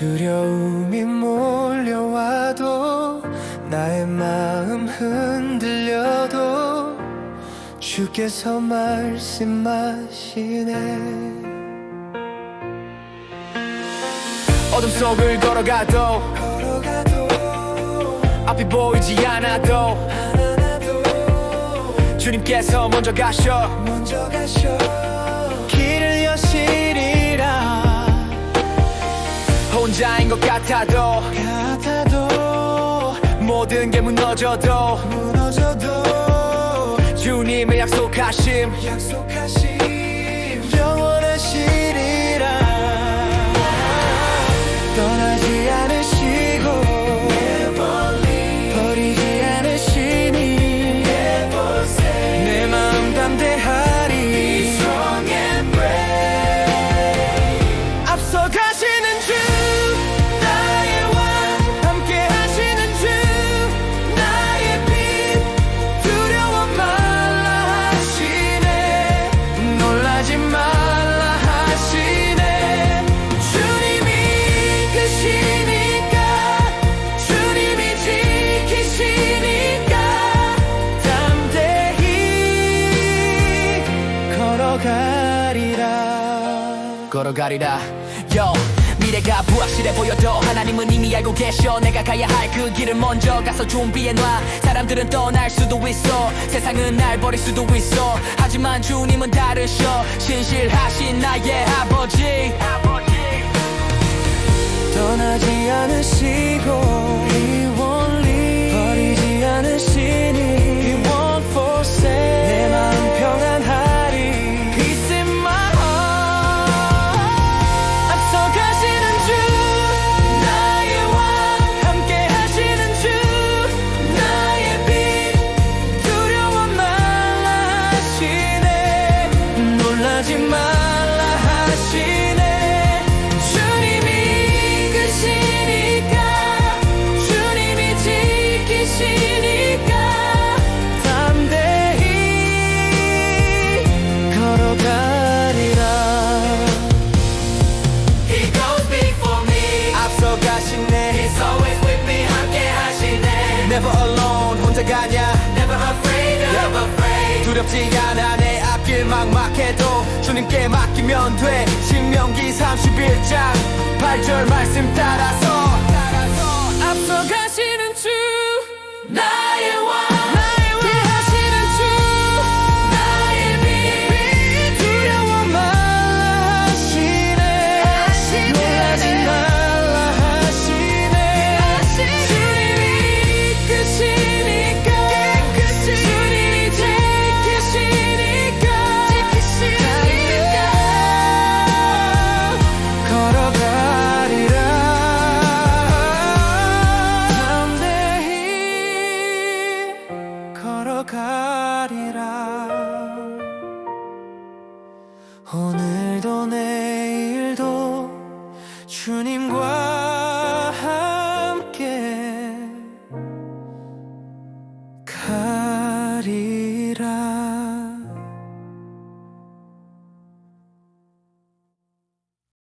두려움이 몰려와도 나의 마음 흔들려도 주께서 말씀하시네. 어둠 속을 걸어가도 걸어가도 앞이 보이지 않아도 하나도 주님께서 먼저 가셔. 먼저 가셔. 길을 여시 혼자인 것 같아도. 같아도. 모든 게 무너져도. 무너져도. 주님의 약속하심. 약속하신 걸어가리라. Yo 미래가 불확실해 보여도 하나님은 이미 알고 계셔. 내가 가야 할 그 길을 먼저 가서 준비해놔. 사람들은 떠날 수도 있어. 세상은 날 버릴 수도 있어. 하지만 주님은 다르셔. 신실하신 나의 아버지. 떠나지 않으시고 alone 혼자 가냐? Never afraid of. Afraid. 두렵지 않아. 내 앞길 막막해도 주님께 맡기면 돼. 신명기 31장 8절 말씀 따라 가리라. 오늘도 내일도 주님과 함께 가리